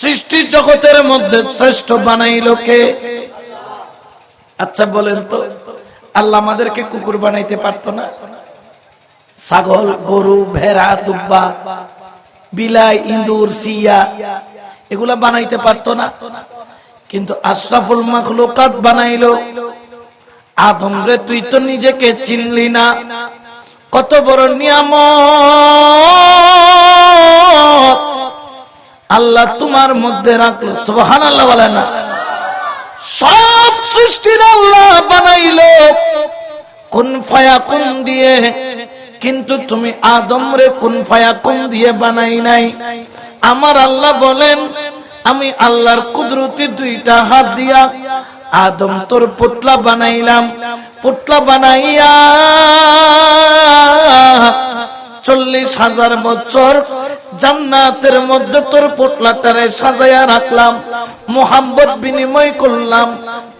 সৃষ্টি জগতের মধ্যে শ্রেষ্ঠ বানাইল কে? আচ্ছা বলেন তো, আল্লাহ আমাদেরকে কুকুর বানাইতে পারতো না? ছাগল, গরু, ভেড়া, দুব্বা, বিলাই ইন্দুর সিয়া, এগুলা বানাইতে পারতো না। কিন্তু আশরাফুল মাখলুকাত বানাইলো। আদম রে, তুই তো নিজেকে চিনলি না। কত বড় নিয়াম আল্লাহ তোমার মধ্যে রাখল সুবহান আল্লাহ বলে না। সব সৃষ্টির আল্লাহ বানাইলো। কোন ফায়া কোন দিয়ে, কিন্তু তুমি আদম রে কোন ফায়া কোন দিয়ে বানাই নাই। আমার আল্লাহ বলেন, আমি আল্লাহর কুদরতি দুইটা হাত দিয়া আদম তোর পুতলা বানাইলাম। পুতলা বানাইয়া চল্লিশ হাজার বছর জান্নাতের মধ্যে তোর পোটলাটারে সাজাইয়া রাখলাম, মোহাম্মদ বিনিময় করলাম,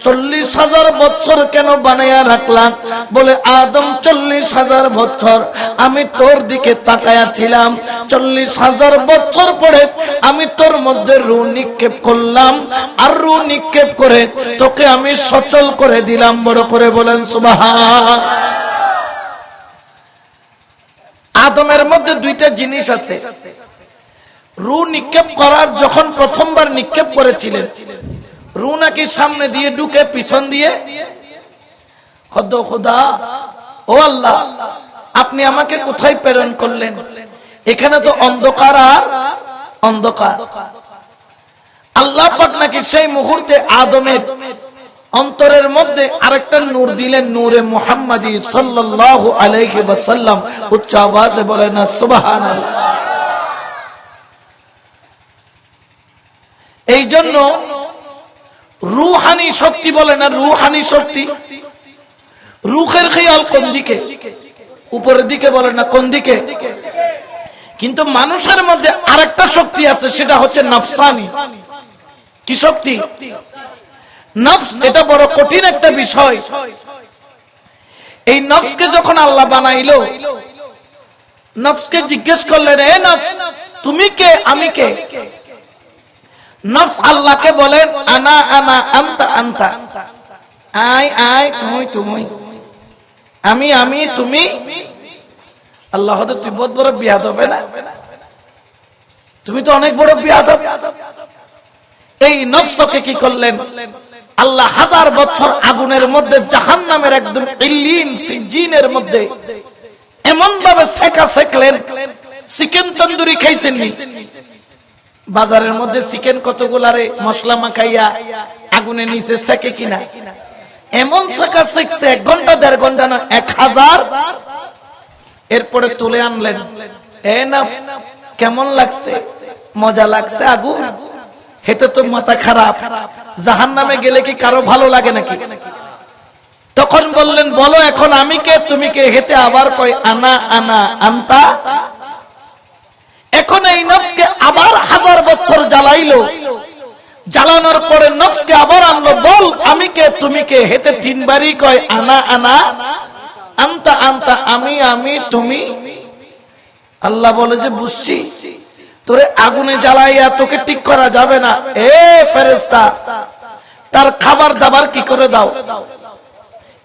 চল্লিশ হাজার বছর কেন বানাইয়া রাখলাম? বলে, আদম, চল্লিশ হাজার বছর আমি তোর দিকে তাকায়া ছিলাম। চল্লিশ হাজার বছর পরে আমি তোর মধ্যে রু নিক্ষেপ করলাম। আর রু নিক্ষেপ করে তোকে আমি সচল করে দিলাম। বড় করে বলেন সুবাহ আদমের মধ্যে দুইটা জিনিস আছে। রু নিক্ষেপ করার যখন প্রথমবার নিক্ষেপ করেছিলেন, রু নাকি সামনে দিয়ে ঢুকে পিছন দিয়ে খদ্দ খোদা, ও আল্লাহ, আপনি আমাকে কোথায় প্রেরণ করলেন? এখানে তো অন্ধকার আর অন্ধকার। আল্লাহ নাকি সেই মুহূর্তে আদমের অন্তরের মধ্যে আরেকটা নূর দিলেন, নূরে মুহাম্মাদি সাল্লাল্লাহু আলাইহি ওয়াসাল্লাম। উচ্চ আওয়াজে বলেন না সুবহানাল্লাহ। এই জন্য রুহানি শক্তি বলে না, রুহানি শক্তি। রুখের খেয়াল কোন দিকে? উপরের দিকে বলে না, কোন দিকে? কিন্তু মানুষের মধ্যে আরেকটা শক্তি আছে, সেটা হচ্ছে নফসানি। কি শক্তি? নফস এটা বড় কঠিন একটা বিষয়। এই নফসকে যখন আল্লাহ বানাইলো, নফসকে জিজ্ঞেস করলেন, এ নফস, তুমি কে? আমি কে? নফস আল্লাহকে বলেন, আনা আনা তুমি তুমি আমি আমি, তুমি? আল্লাহ হয়তো তুই বহুত বড় বিয়াদ হবে না? তুমি তো অনেক বড় বিয়াদ এই নফসকে কি করলেন? আল্লাহ হাজার বছর আগুনের মধ্যে জাহান নামের একদম সিজিনের মধ্যে। এমন ভাবে সেকা সেকলেন চিকেন তন্দুরি খাইছেননি। বাজারের মধ্যে চিকেন কতগুলারে মশলা মাখাইয়া আগুনে নিচে সেকে কিনা? এমন সেকা সেকছে এক ঘণ্টা, দেড় ঘণ্টা না, এক হাজার। এরপরে তুলে আনলেন। এ না কেমন লাগছে? মজা লাগছে আগুন? হেতে তো মাথা খারাপ। জাহান নামে গেলে কি কারও ভালো লাগে নাকি? তখন বললেন, বলো এখন আমি কে? তুমি কে? হেতে আবার কয়, আনা আনা, আন্তা। এখন এই নফসকে আবার হাজার বছর জ্বালাইলো। জ্বালানোর পরে নফসকে আবার আনলো। বল, আমি কে? তুমি কে? হেতে তিনবারই কয়, আনা আনা, আন্তা আন্তা। আমি আমি, তুমি। আল্লাহ বলে যে, বুঝছি। তোরে আগুনে জ্বালাইয়া তোকে ঠিক করা যাবে না। এ ফেরেস্তা তার খাবার দাবার কি করে দাও?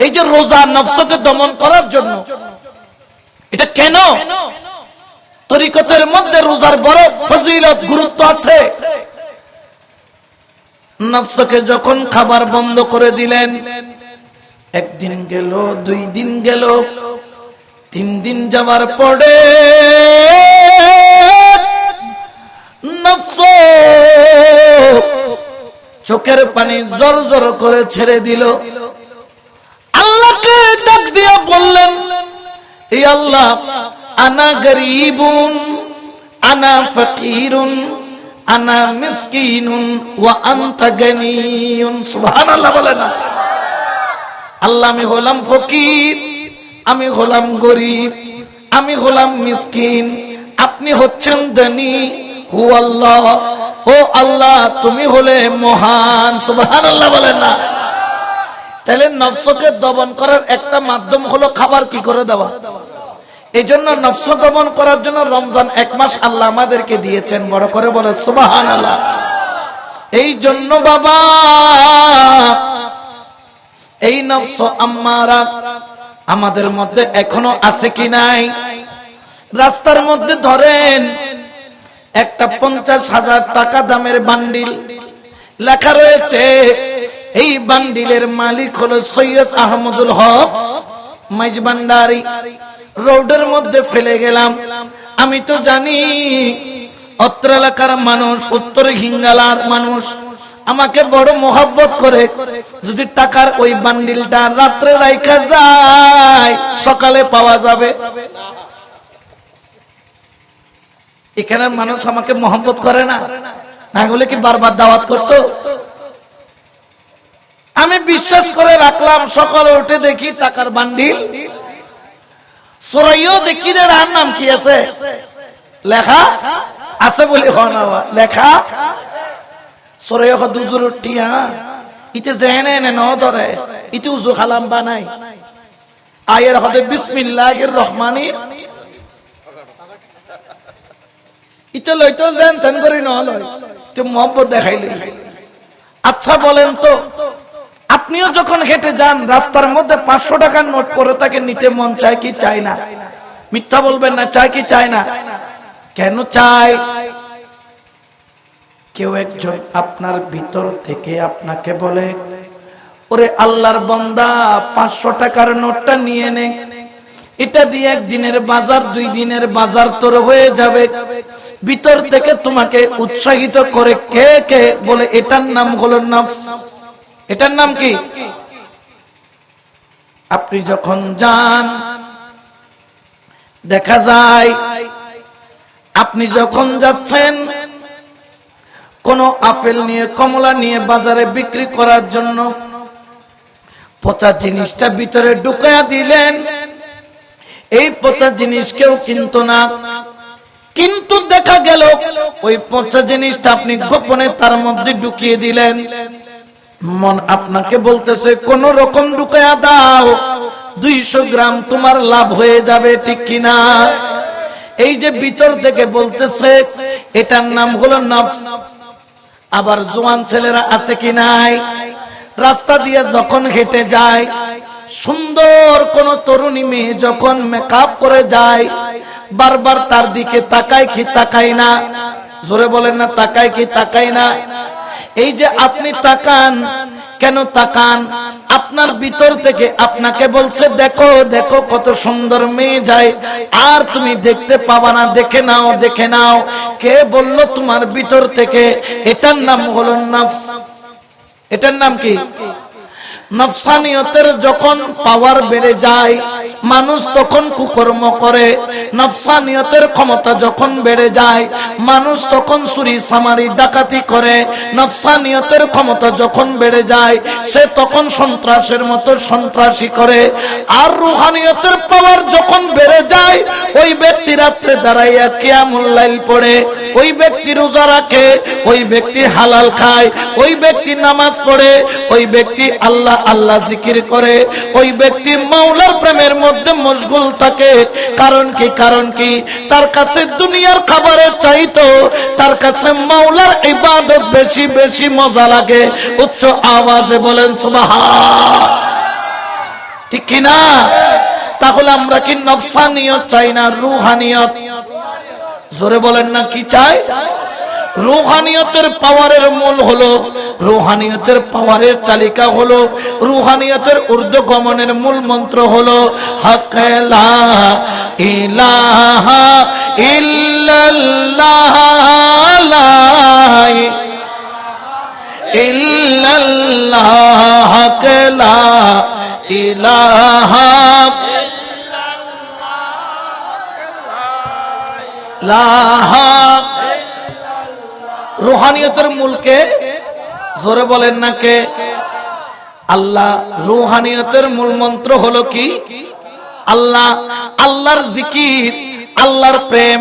এই যে রোজা নফসকে দমন করার জন্য, এটা কেন? তরিকতের মধ্যে রোজার বড় ফজিলত, গুরুত্ব আছে। নফসকে যখন খাবার বন্ধ করে দিলেন, একদিন গেল, দুই দিন গেল, তিন দিন যাওয়ার পরে চোখের পানি জর জর করে ছেড়ে দিল। আল্লাহকে ডাক দিয়ে বললেন এই আল্লাহ, আনা গরিবুন, আনা ফকিরুন, আনা মিসকিনুন সুবহানাল্লাহ বলে না। আল্লাহ, আমি হলাম ফকির, আমি হলাম গরিব, আমি হলাম মিসকিন, আপনি হচ্ছেন ধনী আল্লাহ, ও আল্লাহ, তুমি হলে মহান, সুবহানাল্লাহ বলেন না। তাহলে নফসকে দমন করার একটা মাধ্যম হলো খাবার কি করে দেওয়া? এই জন্য নফস দমন করার জন্য রমজান এক মাস আল্লাহ আমাদেরকে দিয়েছেন, বড় করে বলে সুবাহান আল্লাহ এই জন্য বাবা, এই নফস আম্মারা আমাদের মধ্যে এখনও আছে কি নাই? রাস্তার মধ্যে ধরেন একটা পঞ্চাশ হাজার টাকা দামের বান্ডিল। লেখা রয়েছে, এই বান্ডিলের মালিক হলো সৈয়দ আহমদুল হক। মাইজ ভান্ডারি, রোডের মধ্যে ফেলে গেলাম। আমি তো জানি, অত্র এলাকার মানুষ, উত্তর হিঙ্গালার মানুষ, আমাকে বড় মোহাব্বত করে। যদি টাকার ওই বান্ডিলটা রাত্রে রাইখা যায়, সকালে পাওয়া যাবে। এখানের মানুষ আমাকে মোহাম্মত করে না। না হলে কি বারবার দাওয়াত করতো? আমি বিশ্বাস করে রাখলাম, সকালে উঠে দেখি টাকার বান্ডিল। দেখি রে নাম কি আছে? লেখা আছে বলে লেখা দুজুর টিয়া ইতে জেহেনে এনে ন ধরে, ইতে উজু খালাম বানাই। আয়ের হদে বিসমিল্লাহির রহমানির ইতে লইতো, যেন তেন করি ন লয় তো মহব্বত দেখাইলি। আচ্ছা বলেন তো, আপনিও যখন হেঁটে যান, রাস্তার মধ্যে পাঁচশো টাকার নোট করে তাকে নিতে মন চায় কি চায় না? মিথ্যা বলবেন না, চায় কি চায় না? কেন চায়? কেউ একজন আপনার ভিতর থেকে আপনাকে বলে, ওরে আল্লাহর বন্দা, পাঁচশো টাকার নোটটা নিয়ে নে। এটা দিয়ে একদিনের বাজার, দুই দিনের বাজার তোর হয়ে যাবে। ভিতর থেকে তোমাকে উৎসাহিত করে কে কে বলে, এটার নাম হলো নফস। এটার নাম কি? আপনি যখন যান, দেখা যায়, আপনি যখন যাচ্ছেন, কোন আপেল নিয়ে, কমলা নিয়ে বাজারে বিক্রি করার জন্য পচা জিনিসটা ভিতরে ঢুকায়া দিলেন। এই পচা জিনিস কেউ কিনত না। কিন্তু দেখা গেল, ওই পচা জিনিসটা আপনি গোপনে তার মধ্যে ঢুকিয়ে দিলেন। মন আপনাকে বলতেছে, কোন রকম ঢুকায়া দাও, দুইশো গ্রাম তোমার লাভ হয়ে যাবে, ঠিক কিনা? এই যে ভিতর থেকে বলতেছে, এটার নাম হলো নফস। আবার জোয়ান ছেলেরা আছে কি নাই? রাস্তা দিয়ে যখন হেঁটে যায়, সুন্দর কোন তরুণী মেয়ে যখন মেকআপ করে যায়, বারবার তার দিকে তাকায় কি তাকাই না? জোরে বলেন না, তাকায় কি তাকাই না? এই যে আপনি তাকান, কেন তাকান? আপনার ভিতর থেকে আপনাকে বলছে, দেখো দেখো কত সুন্দর মেয়ে যায়। আর তুমি দেখতে পাবা না, দেখে নাও দেখে নাও। কে বলল, তোমার ভিতর থেকে? এটার নাম হলো নফস। এটার নাম কি? নফসানিয়তের যখন পাওয়ার বেড়ে যায়, মানুষ তখন কুকর্ম করে। নফসানিয়তের ক্ষমতা যখন বেড়ে যায়, মানুষ তখন চুরি সামারি ডাকাতি করে। নফসানিয়তের ক্ষমতা যখন বেড়ে যায়, সে তখন সন্ত্রাসের মতো সন্ত্রাসী করে। আর রুহানিয়তের পাওয়ার যখন বেড়ে যায়, ওই ব্যক্তি রাত্রে দাঁড়াইয়া কেয়ামুল্লাইল পড়ে। ওই ব্যক্তি রোজা রাখে, ওই ব্যক্তি হালাল খায়। ওই ব্যক্তি নামাজ পড়ে, ওই ব্যক্তি আল্লাহ আল্লাহ জিকির করে, ওই ব্যক্তি মাওলার প্রেমের মধ্যে মশগুল থাকে। কারণ কি? কারণ কি? তার কাছে দুনিয়ার খাবারের চাইতো, তার কাছে মাওলার ইবাদত বেশি বেশি মজা লাগে। উচ্চ আওয়াজে বলেন সুবাহা ঠিক কিনা তাহলে আমরা কি নফসানিয়ত চাই না রুহানিয়ত? জোরে বলেন না, কি চাই? রুহানিয়তের পাওয়ারের মূল হলো, রুহানিয়তের পাওয়ারের চালিকা হলো, রুহানিয়তের ঊর্ধ্ব গমনের মূল মন্ত্র হলো হকলা হকলা লাহা রুহানিয়তের মূলকে জোরে বলেন না কে? আল্লাহ রুহানিয়তের মূল মন্ত্র হলো কি? আল্লাহ, আল্লাহর জিকির, আল্লাহর প্রেম,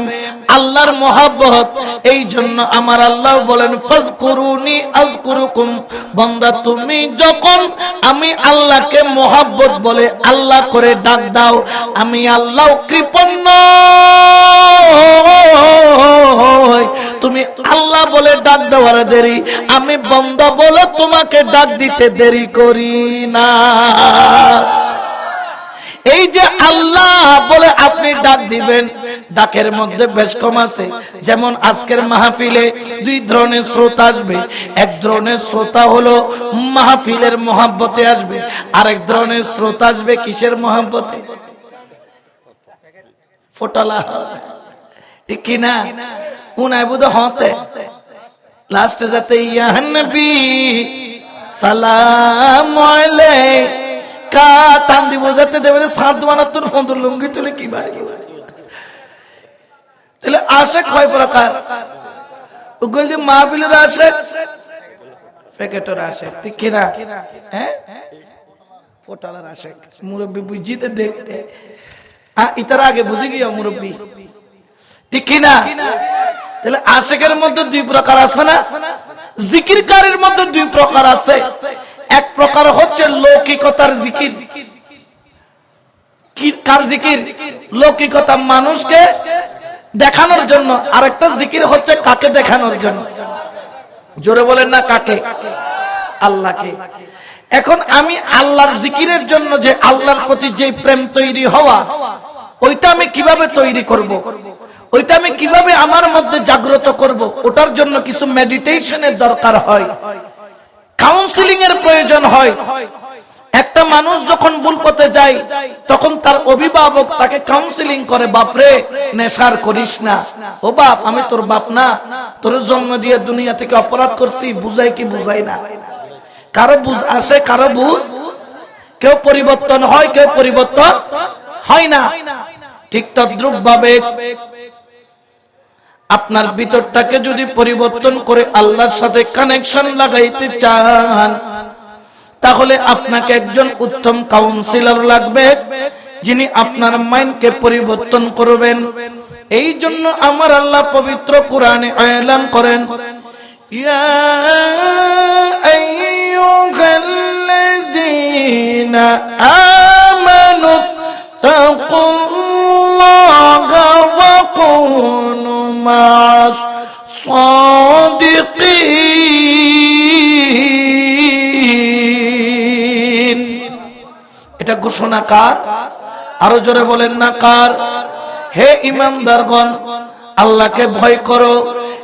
আল্লাহর মোহাব্বত এই জন্য আমার আল্লাহ বলেন ফজ করুনি আজ করুকুম বন্দা, তুমি যখন আমি আল্লাহকে মোহাব্বত বলে আল্লাহ করে ডাক দাও, আমি আল্লাহ কৃপন্ন তুমি আল্লাহ বলে ডাক দেওয়ার দেরি। আমি বন্ধ বলে তোমাকে ডাক দিতে দেরি করি না। এই যে আল্লাহ বলে আপনি ডাক দিবেন, ডাকের মধ্যে বেশ কম আছে। যেমন আজকের মাহফিলে দুই ধরনের শ্রোতা আসবে। এক ধরনের শ্রোতা হলো মাহফিলের মহাব্বতে আসবে। আরেক ধরনের শ্রোতা আসবে কিসের মহাব্বতে? ফোটালা। ঠিক কিনা? উনায় বুধ হতে? লাস্টে যাতে ইয়াহনবি সালাম কা টান দিব, যাতে দেবে সাত বানাত্তর ফন্দর লুঙ্গি তুলে কি বারে তাহলে আসে কয় প্রকার। ওগুলো যে মাহফিলের আসে প্যাকেটের আসে ঠিক কিনা? হ্যাঁ? ফোটালার আসে মুরব্বী বুঝিতে দেখতে ইতার আগে বুঝে গিয়া মুরব্বী। ঠিক কিনা? তাহলে আশেকের মধ্যে দুই প্রকার আছে না? জিকিরকারের মধ্যে দুই প্রকার আছে। এক প্রকার হচ্ছে লৌকিকতার জিকির। কার জিকির? লৌকিকতা মানুষকে দেখানোর জন্য। আরেকটা জিকির হচ্ছে কাকে দেখানোর জন্য। জোরে বলেন না কাকে? আল্লাহকে। এখন আমি আল্লাহর জিকিরের জন্য যে আল্লাহর প্রতি যে প্রেম তৈরি হওয়া, ওইটা আমি কীভাবে তৈরি করব। ওইটা আমি কীভাবে আমার মধ্যে জাগ্রত করব। ওটার জন্য কিছু মেডিটেশনের দরকার হয়। কাউন্সিলিং এর প্রয়োজন হয়। একটা মানুষ যখন ভুল পথে যায়, তখন তার অভিভাবক তাকে কাউন্সিলিং করে, বাপরে, নেশার করিস না। ও বাপ, আমি তোর বাপ না। তোর জন্ম দিয়ে দুনিয়া থেকে অপরাধ করছি, বুঝাই কি বুঝাই না? কারও বুঝ আসে, কারও বুঝ কেউ পরিবর্তন হয়, কেউ পরিবর্তন হয় না। ঠিক তদ্রুপ ভাবে আপনার ভিতরটাকে যদি পরিবর্তন করে আল্লাহর সাথে কানেকশন লাগাইতে চান, তাহলে আপনাকে একজন উত্তম কাউন্সিলর লাগবে, যিনি আপনার মাইন্ডকে পরিবর্তন করবেন। এই জন্য আমার আল্লাহ পবিত্র কোরআনে আয়লান করেন, ইয়া আইয়ুহাল্লাযীনা আমানু তাকুল্লাহা ওয়া এটা ঘোষণা কার? আরও জোরে বলেন না কার? হে ইমানদারগণ, আল্লাহকে ভয় করো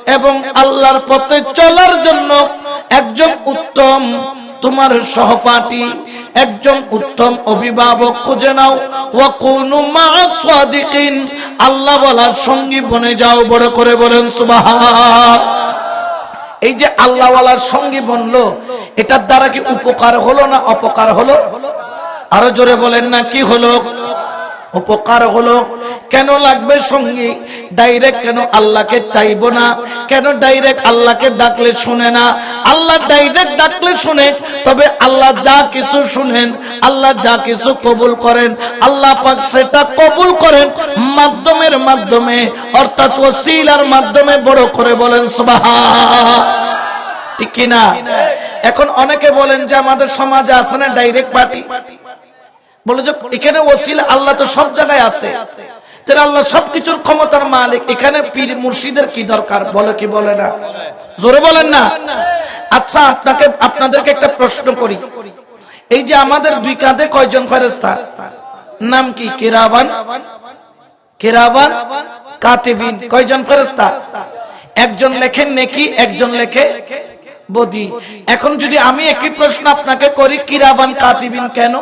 এবং আল্লাহর পথে চলার জন্য একজন উত্তম তোমার সহপাঠী একজন উত্তম অভিভাবক খুঁজে নাও। ও কোন আল্লাহ বলার সঙ্গী বনে যাও, বড় করে বলেন সুবাহ এই যে আল্লাহওয়ালার সঙ্গী বনলো, এটার দ্বারা কি উপকার হলো না অপকার হলো? আরও জোরে বলেন না, কি হলো? উপকার হলো, কেন লাগবে সঙ্গী? ডাইরেক্ট কেন আল্লাহকে চাইব না? কেন ডাইরেক্ট আল্লাহকে ডাকলে শুনে না? আল্লাহ ডাইরেক্ট ডাকলে শুনে, তবে আল্লাহ যা কিছু শুনেন, আল্লাহ যা কিছু কবুল করেন, আল্লাহ পাক সেটা কবুল করেন, মাধ্যমের মাধ্যমে, অর্থাৎ ওসিলার মাধ্যমে বড় করে বলেন, সুবহান। ঠিক কিনা? এখন অনেকে বলেন যে আমাদের সমাজে আছে না ডাইরেক্ট পার্টি বলে যে এখানে ওসিলা আল্লাহ তো সব জায়গায় আছে। তাহলে আল্লাহ সবকিছুর ক্ষমতার মালিক। এখানে পীর মুর্শিদের কি দরকার? বলে কি বলে না? জোরে বলেন না। আচ্ছা আপনাকে, আপনাদেরকে একটা প্রশ্ন করি। এই যে আমাদের দুই কাঁধে কয়জন ফেরেস্তা নাম কি? কেরাবান? কেরাবান? কাতিবিন? কয়জন ফেরেস্তা একজন লেখেন নেকি, একজন লেখে বদি। এখন যদি আমি একই প্রশ্ন আপনাকে করি, কিরাবান, কাতিবিন কেন?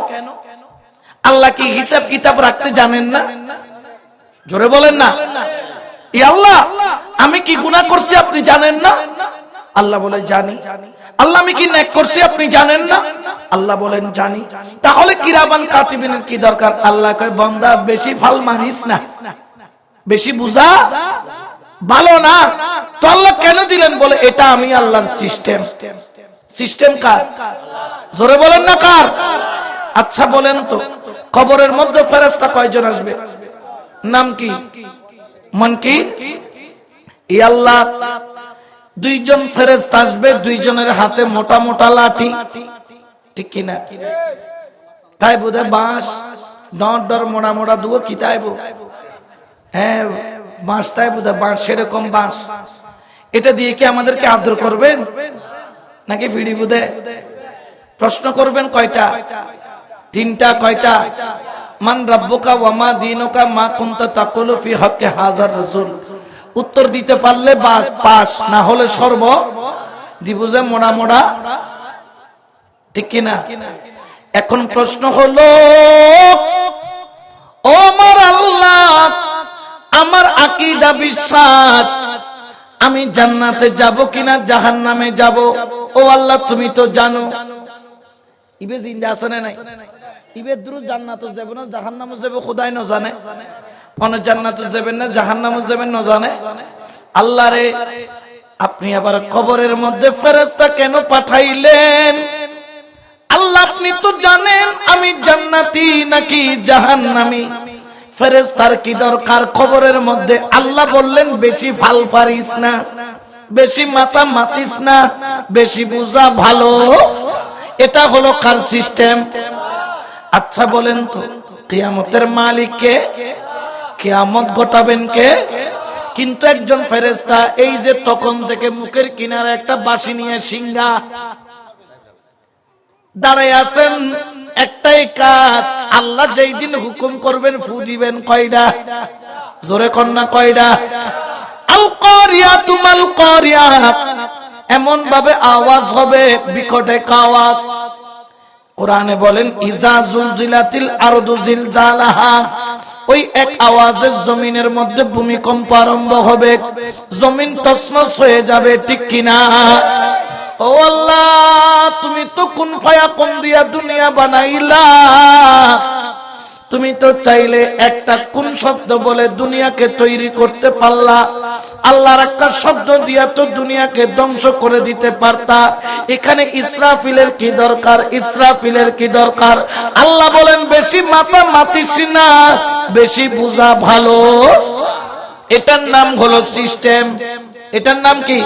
আল্লাহ কি হিসাব কিতাব রাখতে জানেন না? জোরে বলেন না। আল্লাহ, আমি কি গুনাহ করছি আপনি জানেন না? আল্লাহ বলে, জানি। আল্লাহ আমি কি ন্যাক করছি আপনি জানেন না? আল্লাহ বলেন, জানি। তাহলে কিরাবান কাতিবিনের কি দরকার? আল্লাহ কয়, বন্দা, বেশি ফাল মানিস না। বেশি বুঝা ভালো না। তো আল্লাহ কেন দিলেন? বলে, এটা আমি আল্লাহর সিস্টেম সিস্টেম কার? জোরে বলেন না কার? আচ্ছা বলেন তো, কবরের মধ্যে ফেরেস্তা কয়জন আসবে? নাম কি? মন কি? ই আল্লাহ, দুইজন ফেরেস্ত আসবে, দুইজনের হাতে মোটা মোটা লাঠি। ঠিক কিনা? তাই বোধ বাঁশ ডর ডর, মোড়া মোড়া দুও কি তাইব হ্যাঁ বাঁশ তাই বোধ বাঁশ সেরকম বাঁশ। এটা দিয়ে কি আমাদেরকে আদর করবেন? নাকি ফিড়ি বুধে প্রশ্ন করবেন কয়টা? তিনটা কয়টা? মান রাব্বুকা ওয়ামা দিনুকা মা কুনতা তাকুলু ফি হক্কে হাজার রাসূল। উত্তর দিতে পারলে বাস পাস, না হলে সর্ব। দিবুজে মোড়া মোড়া। ঠিক কিনা? এখন প্রশ্ন হলো, ও আমার আল্লাহ, আমার আকিদা বিশ্বাস, আমি জান্নাতে যাব কিনা জাহান নামে যাব? ও আল্লাহ, তুমি তো জানো। ইবে জিন্দা আছে না নাই? ইবে দূর জান্নাত যাবে না জাহান নামে যাবে খোদাই ন জানে। কোন জান্নাত যাবেন না জাহান নামে যাবেন ন জানে। আল্লাহ রে, আপনি আবার কবরের মধ্যে ফেরেস্তা কেন পাঠাইলেন? আল্লাহ আপনি তো জানেন আমি জান্নাতি নাকি জাহান্নামি। ফেরেস্তার কি দরকার খবরের মধ্যে? আল্লাহ বললেন, বেশি ফাল পারিস না, বেশি মাথা মাতিস না, বেশি বুঝা ভালো। এটা হলো কার সিস্টেম আচ্ছা বলেন তো, কিয়ামতের মালিককে কিয়ামত ঘটাবেন কে? কিন্তু একজন ফেরেস্তা এই যে তখন থেকে মুখের কিনারে একটা বাসি নিয়ে সিঙ্গা দাঁড়াই আছেন, একটাই কাজ, আল্লাহ যেই দিন হুকুম করবেন ফু দিবেন কয়ডা? জোরে কন্যা কয়ডা? আল করিয়া তুমাল করিয়া এমন ভাবে আওয়াজ হবে, বিকটে এক আওয়াজ কোরআনে বলেন ইজা জুলজিলাতিল আরদু জিলজালাহা। ওই এক আওয়াজের জমিনের মধ্যে ভূমিকম্প আরম্ভ হবে। জমিন তসমস হয়ে যাবে, ঠিক কিনা? ও আল্লাহ, তুমি তো কোন ফায়া কোন দিয়া দুনিয়া বানাইলা। তুমি তো চাইলে একটা কোন শব্দ বলে দুনিয়াকে তৈরি করতে পারলা। আল্লাহর একটা শব্দ দিয়া তো দুনিয়াকে ধ্বংস করে দিতে পারতা। এখানে ইসরাফিলের কি দরকার? ইসরাফিলের কি দরকার? আল্লাহ বলেন, বেশি মাথা মাতিস না, বেশি বুঝা ভালো। এটার নাম হলো সিস্টেম। এটার নাম কি?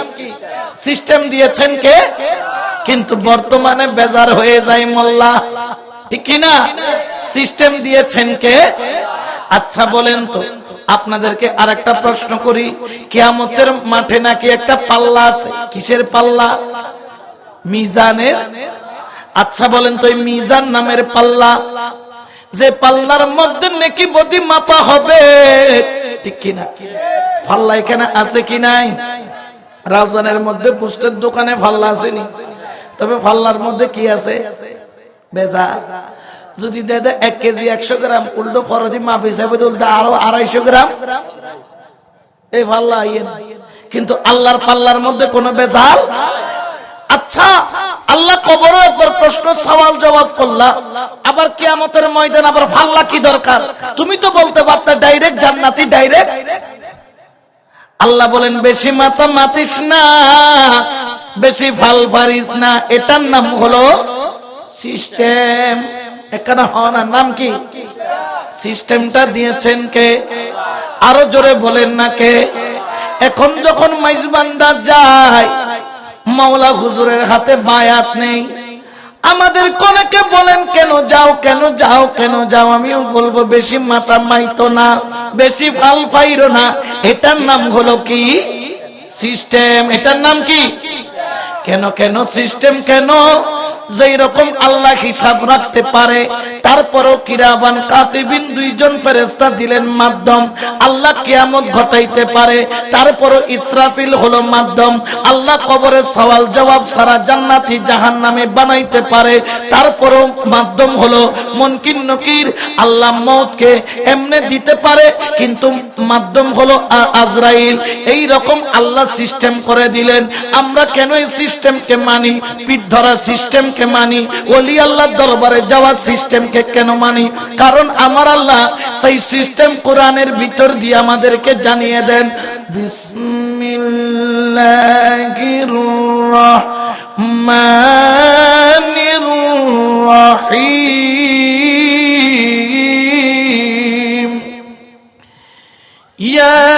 সিস্টেম দিয়েছেন কে? কিন্তু বর্তমানে বেজার হয়ে যায় মোল্লা। ঠিক কিনা? সিস্টেম দিয়েছেন কে? আচ্ছা বলেন তো, আপনাদেরকে আর একটা প্রশ্ন করি। কেয়ামতের মাঠে নাকি একটা পাল্লা আছে? কিসের পাল্লা? মিজানের? আচ্ছা বলেন তো মিজান নামের পাল্লা। যে পাল্লার মধ্যে নাকি বদি মাপা হবে, ঠিক কিনা? পাল্লা এখানে আছে কি নাই? রাউজানের মধ্যে পুষ্টের দোকানে ফাল্লা আসেনি। তবে ফাল্লার মধ্যে কি আছে? বেজা যদি দেয় এক কেজি একশো গ্রাম, উল্টো খরচি মাপ হিসাবে উল্টো আরও আড়াইশো গ্রাম। এই আইয়েন কিন্তু আল্লাহর পাল্লার মধ্যে কোন বেজাল? আচ্ছা আল্লাহ একবার প্রশ্ন, সওয়াল, জবাব করলা। আবার কিয়ামতের ময়দান আবার ফাল্লা কি দরকার? তুমি তো বলতে পারতা ডাইরেক্ট জান্নাতি, ডাইরেক্ট? আল্লাহ বলেন, বেশি মাথা মাতিস না, বেশি ফাল পারিস না। এটার নাম হলো সিস্টেম। এখানে হওয়ার নাম কি? সিস্টেমটা দিয়েছেন কে? আরও জোরে বলেন না কে? এখন যখন মাইজবান্ডা যায়, মাওলা হুজুরের হাতে বায়াত নেই। আমাদের কনেকে বলেন, কেন যাও কেন যাও কেন যাও? আমিও বলব, বেশি মাথা মাইতো না, বেশি ফাল ফাইরো না। এটার নাম হলো কি? সিস্টেম। এটার নাম কি? কেন কেন সিস্টেম কেন? যেই রকম আল্লাহ হিসাব রাখতে পারে, তারপরও কিরাবান কাতিবিন দুইজন ফেরেস্তা দিলেন মাধ্যম। আল্লাহ কিয়ামত ঘটাইতে পারে, তারপরও ইসরাফিল হলো মাধ্যম। আল্লাহ কবরের সওয়াল জবাব সারা জান্নাতি জাহান নামে বানাইতে পারে, তারপরও মাধ্যম হলো মনকিন নকির। আল্লাহ মৌতকে এমনে দিতে পারে, কিন্তু মাধ্যম হলো আজরাইল এই রকম আল্লাহ সিস্টেম করে দিলেন। আমরা কেন এই সিস্টেমকে মানি, পিঠ ধরা সিস্টেমকে মানি, ওলি আল্লাহ দরবারে যাওয়ার সিস্টেমকে কেন মানি? কারণ আমার আল্লাহ সেই সিস্টেম কোরআনের ভিতর দিয়ে আমাদেরকে জানিয়ে দেন, বিসমিল্লাহির রহিম। ইয়া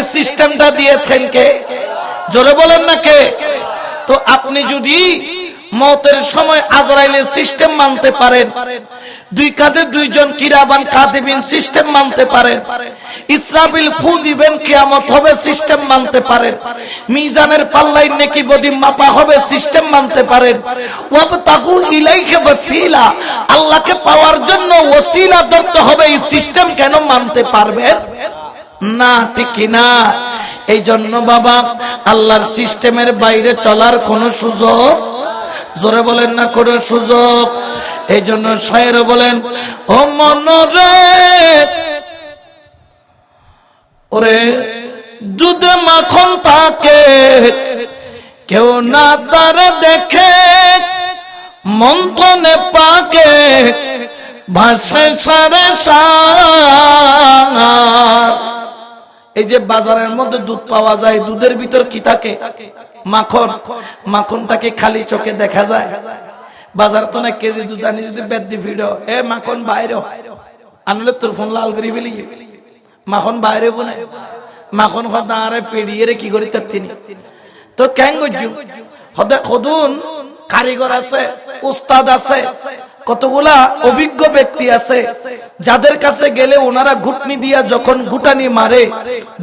এই সিস্টেমটা দিয়েছেন কে? জোরে বলেন না কে? তো আপনি যদি মতের সময় আজরাইলের সিস্টেম মানতে পারেন, দুই কাঁধে দুইজন কিরাবান কাঁদিবিন সিস্টেম মানতে পারেন, ইসরাফিল ফু দিবেন, কিয়ামত হবে সিস্টেম মানতে পারেন, মিজানের পাল্লাই নেকি বদি মাপা হবে সিস্টেম মানতে পারেন। ওয়াবতাগু ইলাইহি ওয়াসিলা, আল্লাহকে পাওয়ার জন্য ওসিলা ধরতে হবে, এই সিস্টেম কেন মানতে পারবেন? না, ঠিক না এই জন্য বাবা, আল্লাহর সিস্টেমের বাইরে চলার কোন সুযোগ, জোরে বলেন না কোনো সুযোগ। এই জন্য শায়ের বলেন, ও মনরে, ওরে দুধে মাখন থাকে কেউ না তার দেখে মন্থনে পাকে ভাসে সারে সার। এই যে বাজারের মধ্যে দুধ পাওয়া যায়, দুধের ভিতর কি থাকে? মাখন। মাখনটাকে খালি চোখে দেখা যায়। বাজার তো না কেজি দুধ আনি যদি বেদি ভিড় এ, মাখন বাইরে আনলে তোর ফোন লাল করি ফেলি। মাখন বাইরে বনে মাখন আরে পেড়িয়ে রে, কি করি তার তিনি। তো কেন করছু হদে কদুন কারিগর আছে, উস্তাদ আছে। কতগুলা অভিজ্ঞ ব্যক্তি আছে যাদের কাছে গেলে ওনারা ঘুটনি দিয়া যখন গুটানি মারে,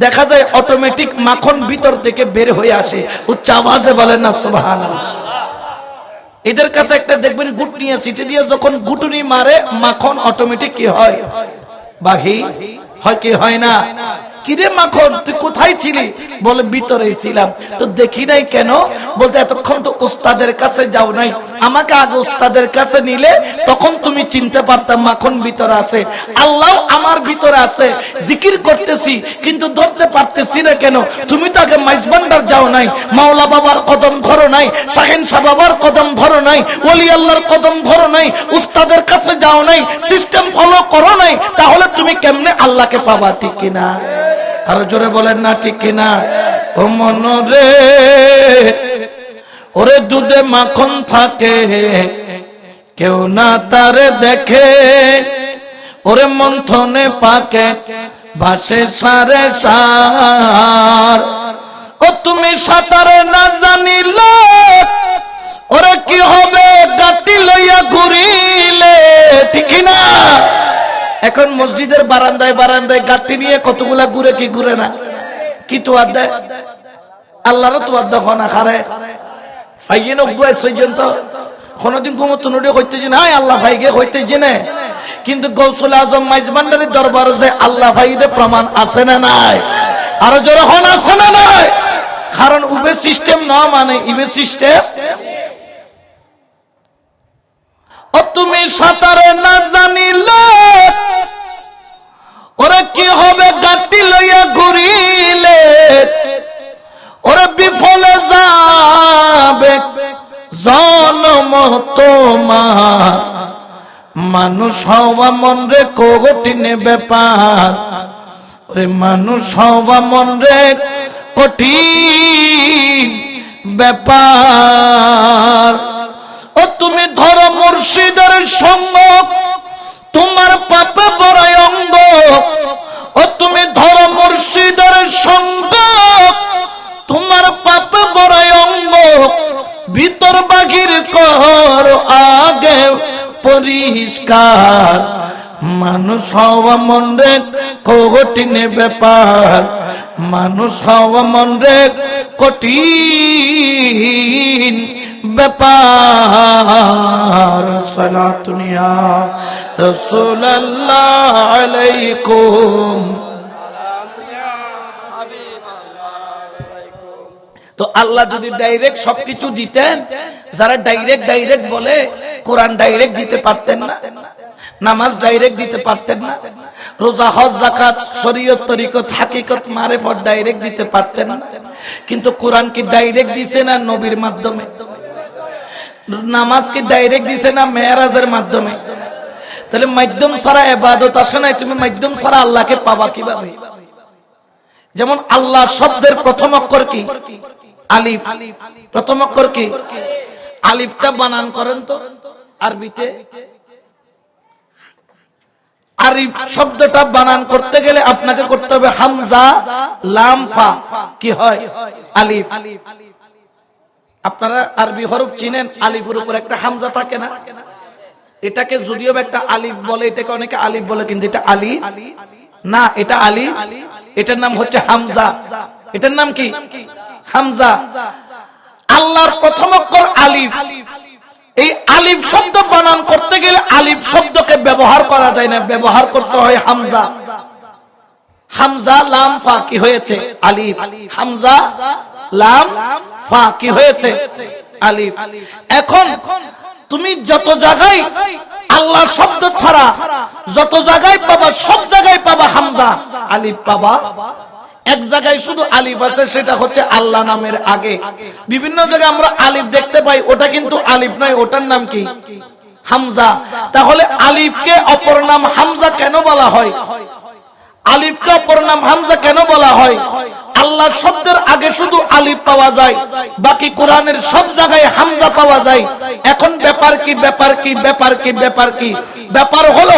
দেখা যায় অটোমেটিক মাখন ভিতর থেকে বের হয়ে আসে। উচ্চ আওয়াজে বলেন না সুবহান এদের কাছে একটা দেখবেন গুট নিয়ে সিটি দিয়ে যখন গুটুনি মারে, মাখন অটোমেটিক কি হয়? বাহি? হয় কি হয় না? কিরে মাখন, তুই কোথায় ছিলি? বলে ছিলাম। তো দেখি নাই কেন? বলতে, এতক্ষণ তো উস্তাদের কাছে যাও নাই। আমাকে আগে উস্তাদের কাছে নিলে, তখন তুমি চিনতে পারতাম মাখন ভিতরে আছে। আল্লাহ আমার ভিতরে আছে। জিকির করতেছি, কিন্তু ধরতে পারতেছি না কেন? তুমি তো আগে মাইজবান্ডার যাও নাই, মাওলা বাবার কদম ধরো নাই, শাহেন শাহ বাবার কদম ধরো নাই, ওলি আল্লাহর কদম ধরো নাই, উস্তাদের কাছে যাও নাই, সিস্টেম ফলো করো নাই, তাহলে তুমি কেমনে আল্লাহকে পাবা ঠিক কিনা? আরও জোরে বলেন না ঠিক কিনা? ও মন রে ওরে দুধে মাখন থাকে, কেউ না তারে দেখে, ওরে মন্থনে পাকে ভাসে সারে সার। ও তুমি সাঁতারে না জানিল, ওরে কি হবে গাটি লইয়া ঘুরিলে, ঠিক না এখন মসজিদের বারান্দায় বারান্দায় গাঁটি নিয়ে কতগুলা ঘুরে কি ঘুরে না? কি আল্লাহরও তোয়ার দেখো না খারে। যে আল্লাহ আছে না নাই? নাই? কারণ উবে সিস্টেম না মানে ইবে সিস্টেম। তুমি সাঁতারে না জানিলে ওরা কি হবে গাটি লইয়া ঘুরিলে? ওরা বিফলে যাবে জনম তোমার। মানুষ হওয়া মন রে কঠিনে ব্যাপার। ওরে মানুষ হওয়া মন রে কঠিন ব্যাপার। ও তুমি ধরো মুর্শিদের সঙ্গ তোমার পাপে বড় অঙ্গ। ও তুমি ধরো মুর্শিদের সঙ্গ। তোমার পাপে বড় অঙ্গ। ভিতর বাঘির কর আগে পরিষ্কার। মানুষ হওয়া মন রে কঠিনে ব্যাপার। মানুষ হওয়া মন রে কঠিন। ব্যাপার সালাতুনিয়া রসুল্লাহ আলাইকুম। তো আল্লাহ যদি ডাইরেক্ট সবকিছু দিতেন, যারা ডাইরেক্ট ডাইরেক্ট বলে, কোরআন ডাইরেক্ট দিতে পারতেন না, নামাজ ডাইরেক্ট দিতে পারতেন না, রোজা, হজ জাকাত শরীয়ত, তরিকত, হাকিকত, মারেফত ডাইরেক্ট দিতে পারতেন না। কিন্তু কোরআন কি ডাইরেক্ট দিছে না নবীর মাধ্যমে? নামাজ কি ডাইরেক্ট দিছে না মেয়ারাজের মাধ্যমে? তাহলে মাধ্যম ছাড়া এবাদত আসে না তুমি মাধ্যম ছাড়া আল্লাহকে পাবা কীভাবে? যেমন আল্লাহ শব্দের প্রথম অক্ষর কি? আলিফ। প্রথম অক্ষর কি? আলিফটা বানান করেন তো, আরবিতে। আরিফ শব্দটা বানান করতে গেলে আপনাকে করতে হবে হামজা, লাম, ফা। কি হয়? আলিফ। আপনারা আরবি হরফ চিনেন, আলিফের উপর একটা হামজা থাকে না? এটাকে যদিও একটা আলিফ বলে, এটাকে অনেকে আলিফ বলে, কিন্তু এটা আলি না, এটা আলি। এটার নাম হচ্ছে হামজা। এটার নাম কি? হামজা। আল্লাহর প্রথম অক্ষর আলিফ। এই আলিফ শব্দ বানান করতে গেলে আলিফ শব্দকে ব্যবহার করা যায় না, ব্যবহার করতে হয় হামজা। হামজা লাম ফা কি হয়েছে, আলিফ। হামজা লাম, ফা কি হয়েছে? আলিফ। এখন তুমি যত জায়গায় আল্লাহ শব্দ ছাড়া, যত জায়গায় পাবা, সব জায়গায় পাবা হামজা। আলিফ পাবা। এক জায়গায় শুধু আলিফ আছে, সেটা হচ্ছে আল্লাহ নামের আগে। বিভিন্ন জায়গায় আমরা আলিফ দেখতে পাই, ওটা কিন্তু আলিফ নয়, ওটার নাম কি? হামজা। তাহলে আলিফকে অপর নাম হামজা কেন বলা হয়? আলিফকে অপর নাম হামজা কেন বলা হয়? আল্লাহ শব্দের আগে শুধু আলিফ পাওয়া যায়, বাকি কোরআনের সব জায়গায় হামজা পাওয়া যায়। এখন ব্যাপার কি ব্যাপার কি ব্যাপার কি ব্যাপার কি? ব্যাপার হলো,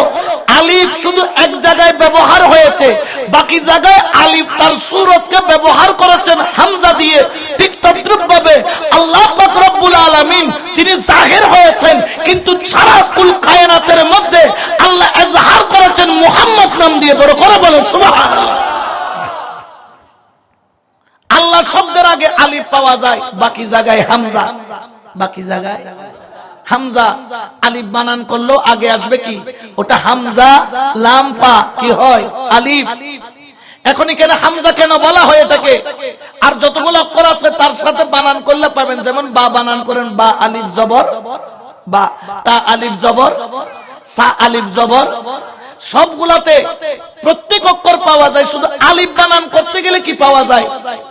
আলিফ শুধু এক জায়গায় ব্যবহার হয়েছে, বাকি জায়গায় আলিফ তার সুরতকে ব্যবহার করেছেন হামজা দিয়ে। ঠিক তদ্রুপ ভাবে আল্লাহ রব্বুল আলামিন তিনি জাহির হয়েছেন, কিন্তু সারা কুল কায়নাতের মধ্যে আল্লাহ এজহার করেছেন মুহাম্মদ নাম দিয়ে বড় করে বলেন, সুবহানাল্লাহ। আল্লাহ শব্দের আগে আলিফ পাওয়া যায়, বাকি জায়গায় হামজা। বাকি জায়গায়? হামজা। আলিফ বানান করল আগে আসবে কি? ওটা হামজা, লাম পা কি হয়? আলিফ। এখন এখানে হামজা কেন বলা হয় এটাকে? আর যতগুলো অক্ষর আছে, তার সাথে বানান করলে পাবেন যেমন বা বানান করেন, বা আলিফ জবর, বা তা আলিফ জবর, সা আলিফ জবর সবগুলাতে প্রত্যেক অক্ষর পাওয়া যায়। শুধু আলিফ বানান করতে গেলে কি পাওয়া যায়?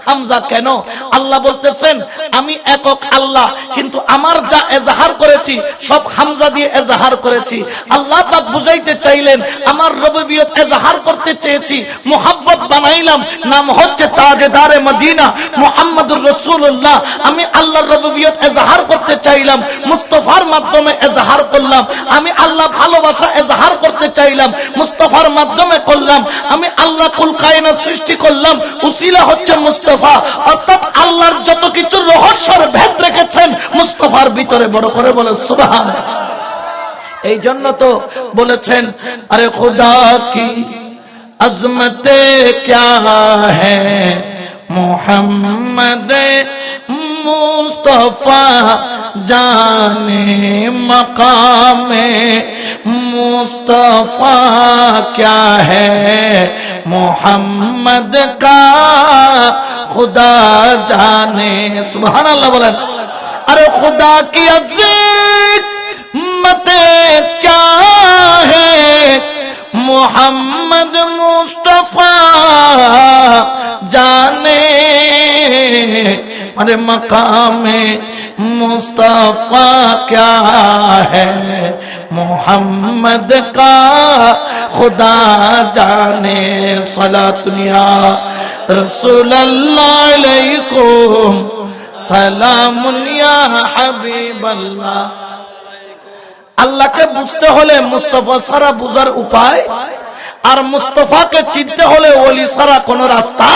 হামজা কেন? আল্লাহ বলতেছেন, আমি একক আল্লাহ, কিন্তু আমার যা এজাহার করেছি, সব হামজা দিয়ে এজাহার করেছি। আল্লাহ পাক বুঝাইতে চাইলেন, আমার রবিয়ত এজাহার করতে চেয়েছি, মোহাব্বত বানাইলাম, নাম হচ্ছে তাজেদারে মদিনা, মোহাম্মদুর রসুল্লাহ আমি আল্লাহর রবিয়ত এজাহার করতে চাইলাম, মুস্তফার মাধ্যমে এজাহার করলাম। আমি আল্লাহ ভালোবাসা এজাহার করতে চাইলাম মুস্তফার মাধ্যমে করলাম। আমি আল্লাহ কুল কায়না সৃষ্টি করলাম। উসিলা হচ্ছে মুস্তফা। অর্থাৎ আল্লাহর যত কিছু রহস্যের ভেদ রেখেছেন, মুস্তফার ভিতরে বড় করে বলে সুবহান এই জন্য তো বলেছেন, আরে খুদা কি আজমতে ক্যা হ্যাঁ মুস্তফা? জানে মকামে مصطفیٰ کیا ہے؟ محمد کا خدا جانے، سبحان اللہ بولے۔ ارے خدا کی عظمت کیا ہے؟ محمد مصطفیٰ جانے ارے مقام مصطفیٰ کیا ہے؟ محمد کا خدا جانے صلا دنیا رسول اللہ علیکم، سلام یا حبیب اللہ۔ আল্লাহকে বুঝতে হলে মুস্তফা সারা বুঝার উপায়, আর মুস্তফাকে চিনতে হলে ওলি সারা কোন রাস্তা।